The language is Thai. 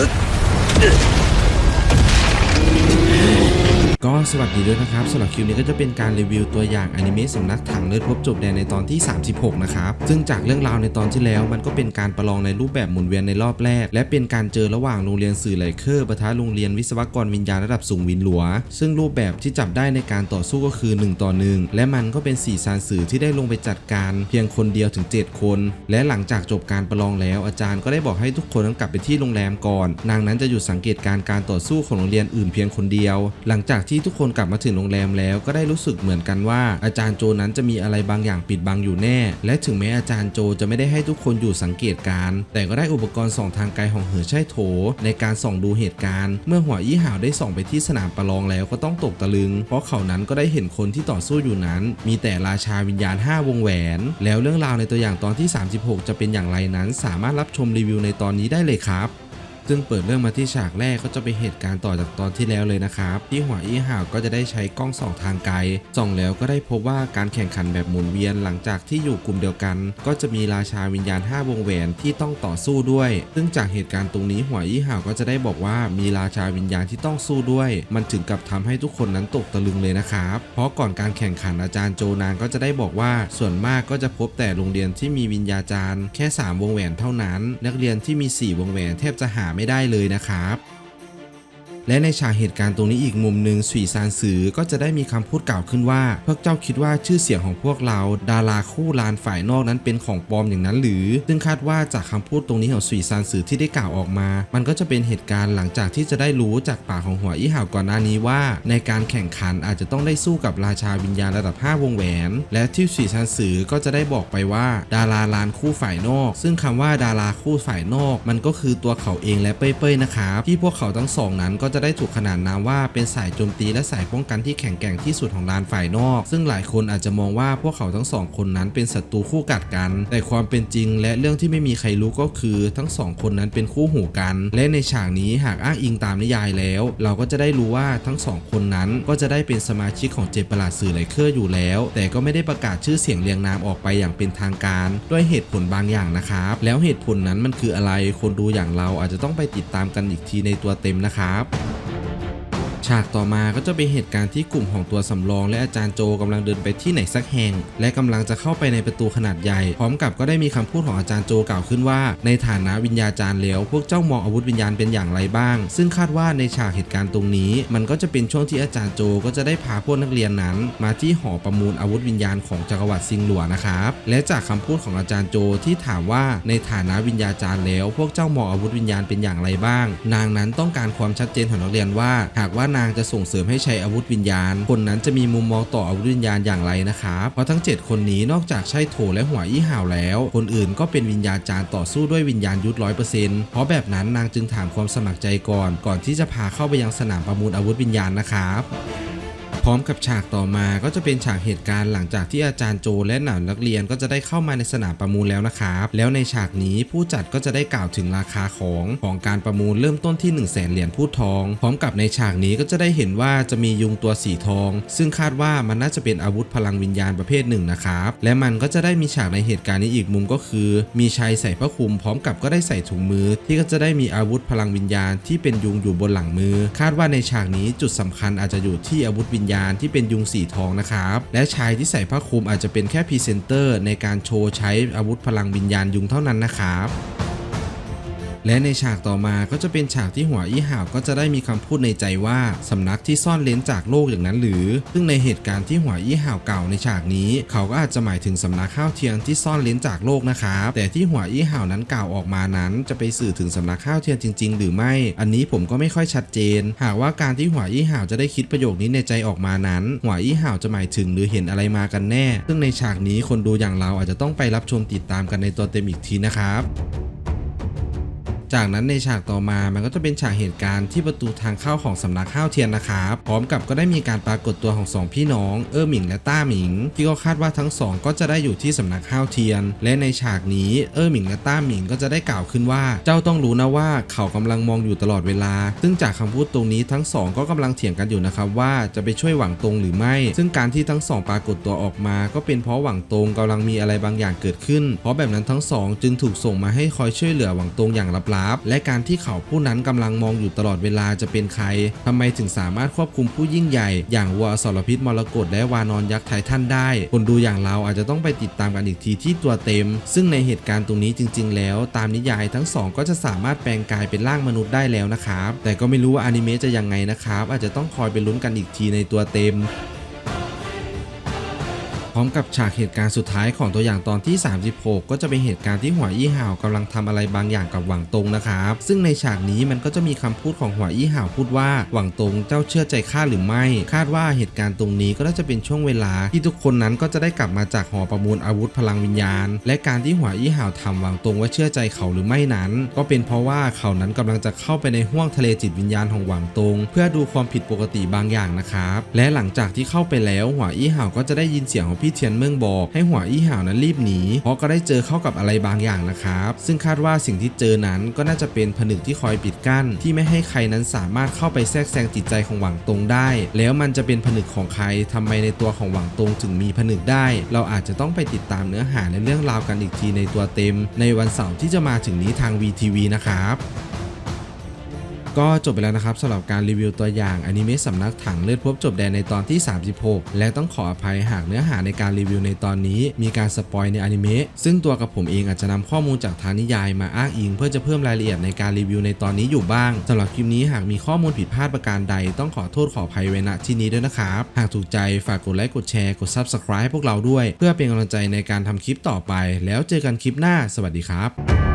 Huh? ก็สวัสดีด้วยนะครับสำหรับคลิปนี้ก็จะเป็นการรีวิวตัวอย่างอนิเมะสำนักถังเลือดพบจบแดนในตอนที่ 36 นะครับ ซึ่งจากเรื่องราวในตอนที่แล้วมันก็เป็นการประลองในรูปแบบหมุนเวียนในรอบแรก และเป็นการเจอระหว่างโรงเรียนสื่อไหลเคอร์ปะทะโรงเรียนวิศวกรวิญญาณระดับสูงวินหลัว ซึ่งรูปแบบที่จับได้ในการต่อสู้ก็คือ 1 ต่อ 1 และมันก็เป็นสี่ซานสื่อที่ได้ลงไปจัดการเพียงคนเดียวถึง 7 คน และหลังจากจบการประลองแล้ว อาจารย์ก็ได้บอกให้ทุกคนนั้นกลับไปที่โรงแรมก่อน นางนั้นจะหยุดสังเกตการณ์การต่อสู้ของโรงเรียนอื่นเพียงคนเดียว หลังจากที่ทุกคนกลับมาถึงโรงแรมแล้วก็ได้รู้สึกเหมือนกันว่า อาจารย์โจนั้นจะมีอะไรบางอย่างปิดบังอยู่แน่ และถึงแม้อาจารย์โจจะไม่ได้ให้ทุกคนอยู่สังเกตการ แต่ก็ได้อุปกรณ์ส่องทางไกลของเหอใช่โถ ในการส่องดูเหตุการณ์ เมื่อหัวอี้ห่าวได้ส่องไปที่สนามประลองแล้วก็ต้องตกตะลึง เพราะเขานั้นก็ได้เห็นคนที่ต่อสู้อยู่นั้น มีแต่ราชาวิญญาณ 5 วงแหวน แล้วเรื่องราวในตัวอย่างตอนที่ 36 จะเป็นอย่างไรนั้น สามารถรับชมรีวิวในตอนนี้ได้เลยครับ ซึ่งเปิดเรื่องมาที่ฉากแรกก็จะเป็นเหตุการณ์ต่อจากตอนที่แล้วเลยนะครับ ที่หัวอี้ห่าวก็จะได้ใช้กล้องส่องทางไกลส่องแล้วก็ได้พบว่าการแข่งขันแบบหมุนเวียนหลังจากที่อยู่กลุ่มเดียวกัน ก็จะมีราชาวิญญาณ 5 วงแหวนที่ต้องต่อสู้ด้วย ซึ่งจากเหตุการณ์ตรงนี้หัวอี้ห่าวก็จะได้บอกว่ามีราชาวิญญาณที่ต้องสู้ด้วย มันถึงกับทำให้ทุกคนนั้นตกตะลึงเลยนะครับ เพราะก่อนการแข่งขันอาจารย์โจนางก็จะได้บอกว่า ส่วนมากก็จะพบแต่โรงเรียนที่มีวิญญาจารย์ แค่ 3 วงแหวนเท่านั้น นักเรียนที่มี 4 วงแหวนแทบจะหาไม่ได้เลยนะครับ และในฉากเหตุการณ์ตรงนี้อีกมุมหนึ่งสุยซานซือก็จะได้มีคำพูดกล่าวขึ้นว่า พวกเจ้าคิดว่าชื่อเสียงของพวกเราดาราคู่ลานฝ่ายนอกนั้นเป็นของปลอมอย่างนั้นหรือ ซึ่งคาดว่าจากคำพูดตรงนี้ของสุยซานซือที่ได้กล่าวออกมา มันก็จะเป็นเหตุการณ์หลังจากที่จะได้รู้จากปากของหัวอี้ห่าวก่อนหน้านี้ว่า ในการแข่งขันอาจจะต้องได้สู้กับราชาวิญญาณระดับ 5 วงแหวน และที่สุยซานซือก็จะได้บอกไปว่า ดาราลานคู่ฝ่ายนอก ซึ่งคำว่าดาราคู่ฝ่ายนอก มันก็คือตัวเขาเองและเป้ยๆนะครับที่พวกเขาทั้งสองนั้นก็จะะได้ถูกขนานนามว่าเป็นสายโจมตีและสายป้องกันที่แข็งแกร่งที่สุดของลานฝ่ายนอก ซึ่งหลายคนอาจจะมองว่าพวกเขาทั้งสองคนนั้นเป็นศัตรูคู่กัดกัน แต่ความเป็นจริงและเรื่องที่ไม่มีใครรู้ก็คือทั้งสองคนนั้นเป็นคู่หูกัน และในฉากนี้หากอ้างอิงตามนิยายแล้ว เราก็จะได้รู้ว่าทั้งสองคนนั้นก็จะได้เป็นสมาชิกของเจดประหลาดสื่อไลเคอร์อยู่แล้ว แต่ก็ไม่ได้ประกาศชื่อเสียงเรียงนามออกไปอย่างเป็นทางการ ด้วยเหตุผลบางอย่างนะครับ แล้วเหตุผลนั้นมันคืออะไรคนดูอย่างเราอาจจะต้องไปติดตามกันอีกทีในตัวเต็มนะครับ ฉากต่อมาก็จะเป็นเหตุการณ์ที่กลุ่มของตัวสำรอง และอาจารย์โจกำลังเดินไปที่ไหนสักแห่ง และกำลังจะเข้าไปในประตูขนาดใหญ่ พร้อมกับก็ได้มีคำพูดของอาจารย์โจกล่าวขึ้นว่า ในฐานะวิญญาจารย์แล้ว พวกเจ้ามองอาวุธวิญญาณเป็นอย่างไรบ้าง ซึ่งคาดว่าในฉากเหตุการณ์ตรงนี้ มันก็จะเป็นช่วงที่อาจารย์โจก็จะได้พาพวกนักเรียนนั้น มาที่หอประมูลอาวุธวิญญาณของจักรวรรดิซิงหลัวนะครับและจากคำพูดของอาจารย์โจที่ถามว่าในฐานะวิญญาจารย์แล้ว พวกเจ้ามองอาวุธวิญญาณเป็นอย่างไรบ้าง นางนั้นต้องการความชัดเจนของนักเรียนว่า หากว่านางจะส่งเสริมให้ใช้อาวุธวิญญาณ คนนั้นจะมีมุมมองต่ออาวุธวิญญาณอย่างไรนะครับ เพราะทั้ง 7 คนนี้นอกจากใช่โถและหัวอี้ห่าวแล้ว คนอื่นก็เป็นวิญญาจารย์ต่อสู้ด้วยวิญญาณยุทธร้อยเปอร์เซ็นต์เพราะแบบนั้นนางจึงถามความสมัครใจก่อน ก่อนที่จะพาเข้าไปยังสนามประมูลอาวุธวิญญาณนะครับ ร้อมกับฉากต่อมาก็จะเป็นฉากเหตุการณ์หลังจากที่อาจารย์โจและหนานักเรียนก็จะได้เข้ามาในสนามประมูลแล้วนะครับ แล้วในฉากนี้ผู้จัดก็จะได้กล่าวถึงราคาของของการประมูลเริ่มต้นที่ 1 0 0 0 0แสนเหรียญพูดทอง พร้อมกับในฉากนี้ก็จะได้เห็นว่าจะมียุงตัวสีทอง ซึ่งคาดว่ามันน่าจะเป็นอาวุธพลังวิญญาณประเภทหนึ่งนะครับและมันก็จะได้มีฉากในเหตุการณ์นี้อีกมุมก็คือ มีชายใส่ผ้าคลุม พร้อมกับก็ได้ใส่ถุงมือ ที่ก็จะได้มีอาวุธพลังวิญญาณที่เป็นยุงอยู่บนหลังมือ คาดว่าในฉากนี้จุดสำคัญอาจจะอยู่ที่อาวุธวิญญาณที่เป็นยุงสีทองนะครับ และชายที่ใส่ผ้าคลุมอาจจะเป็นแค่พรีเซนเตอร์ในการโชว์ใช้อาวุธพลังวิญญาณยุงเท่านั้นนะครับ และในฉากต่อมาก็จะเป็นฉากที่หัวอี้ห่าวก็จะได้มีคำพูดในใจว่าสำนักที่ซ่อนเลนจากโลกอย่างนั้นหรือ ซึ่งในเหตุการณ์ที่หัวอี้ห่าวเก่าในฉากนี้ เขาก็อาจจะหมายถึงสำนักข้าวเทียนที่ซ่อนเลนจากโลกนะครับแต่ที่หัวอี้ห่าวนั้นกล่าวออกมานั้น จะไปสื่อถึงสำนักข้าวเทียนจริง ๆ หรือไม่ อันนี้ผมก็ไม่ค่อยชัดเจน หากว่าการที่หัวอี้ห่าวจะได้คิดประโยคนี้ในใจออกมานั้น หัวอี้ห่าวจะหมายถึงหรือเห็นอะไรมากันแน่ ซึ่งในฉากนี้คนดูอย่างเราอาจจะต้องไปรับชมติดตามกันในตัวเต็มอีกทีนะครับ จากนั้นในฉากต่อมามันก็จะเป็นฉากเหตุการณ์ที่ประตูทางเข้าของสำนักข้าวเทียนนะครับพร้อมกับก็ได้มีการปรากฏตัวของสองพี่น้องเออหมิงและต้าหมิง ที่ก็คาดว่าทั้งสองก็จะได้อยู่ที่สำนักข้าวเทียน และในฉากนี้เออหมิงและต้าหมิงก็จะได้กล่าวขึ้นว่า เจ้าต้องรู้นะว่าเขากำลังมองอยู่ตลอดเวลา ซึ่งจากคำพูดตรงนี้ทั้งสองก็กำลังเถียงกันอยู่นะครับว่าจะไปช่วยหวังตรงหรือไม่ ซึ่งการที่ทั้งสองปรากฏตัวออกมา ก็เป็นเพราะหวังตรงกำลังมีอะไรบางอย่างเกิดขึ้น เพราะแบบนั้นทั้งสองจึงถูกส่งมาให้คอยช่วยเหลือหวังตรงอย่างลับลับ และการที่เขาผู้นั้นกำลังมองอยู่ตลอดเวลาจะเป็นใครทำไมถึงสามารถควบคุมผู้ยิ่งใหญ่ อย่างวัวสรพิษมรกตและวานอนยักษ์ไททันได้ คนดูอย่างเราอาจจะต้องไปติดตามกันอีกทีที่ตัวเต็ม ซึ่งในเหตุการณ์ตรงนี้จริง ๆ แล้ว ตามนิยายทั้งสองก็จะสามารถแปลงกายเป็นร่างมนุษย์ได้แล้วนะครับแต่ก็ไม่รู้ว่าอนิเมะจะยังไงนะครับอาจจะต้องคอยไปลุ้นกันอีกทีในตัวเต็ม ร้อมกับฉากเหตุการณ์สุดท้ายของตัวอย่างตอนที่ 36 ก็จะเป็นเหตุการณ์ที่หัวอี้ห่าวกำลังทำอะไรบางอย่างกับหวังตงนะครับ ซึ่งในฉากนี้มันก็จะมีคำพูดของหัวอี้ห่าวพูดว่าหวังตงเจ้าเชื่อใจข้าหรือไม่ คาดว่าเหตุการณ์ตรงนี้ก็น่าจะเป็นช่วงเวลา ที่ทุกคนนั้นก็จะได้กลับมาจากหอประมูลอาวุธพลังวิญญาณ และการที่หัวอี้ห่าวทำหวังตงว่าเชื่อใจเขาหรือไม่นั้น ก็เป็นเพราะว่าเขานั้นกำลังจะเข้าไปในห้วงทะเลจิตวิญญาณของหวังตง เพื่อดูความผิดปกติบางอย่างนะครับและหลังจากที่เข้าไปแล้วหัวอี้ห่าวก็จะได้ยินเสียงของพี่เทียนเมืองบอก ให้หัวอี้ห่าวนั้นรีบหนีเพราะก็ได้เจอเข้ากับอะไรบางอย่างนะครับ ซึ่งคาดว่าสิ่งที่เจอนั้นก็น่าจะเป็นผนึกที่คอยปิดกั้น ที่ไม่ให้ใครนั้นสามารถเข้าไปแทรกแซงจิตใจของหวังตงได้ แล้วมันจะเป็นผนึกของใครทำไมในตัวของหวังตงถึงมีผนึกได้ เราอาจจะต้องไปติดตามเนื้อหาในเรื่องราวกันอีกทีในตัวเต็ม ในวันเสาร์ที่จะมาถึงนี้ทาง VTV นะครับ ก็จบไปแล้วนะครับสำหรับการรีวิวตัวอย่างอนิเมะสำนักถังเลือดพบจบแดนในตอนที่ 36 และต้องขออภัยหากเนื้อหาในการรีวิวในตอนนี้มีการสปอยในอนิเมะซึ่งตัวกับผมเองอาจจะนำข้อมูลจากทางนิยายมาอ้างอิง เพื่อจะเพิ่มรายละเอียดในการรีวิวในตอนนี้อยู่บ้างสำหรับคลิปนี้หากมีข้อมูลผิดพลาดประการใด ต้องขอโทษขออภัยไว้ณที่นี้ด้วยนะครับ หากถูกใจฝากกดไลค์กดแชร์กด Subscribe ให้พวกเราด้วย เพื่อเป็นกำลังใจในการทำคลิปต่อไป แล้วเจอกันคลิปหน้า สวัสดีครับ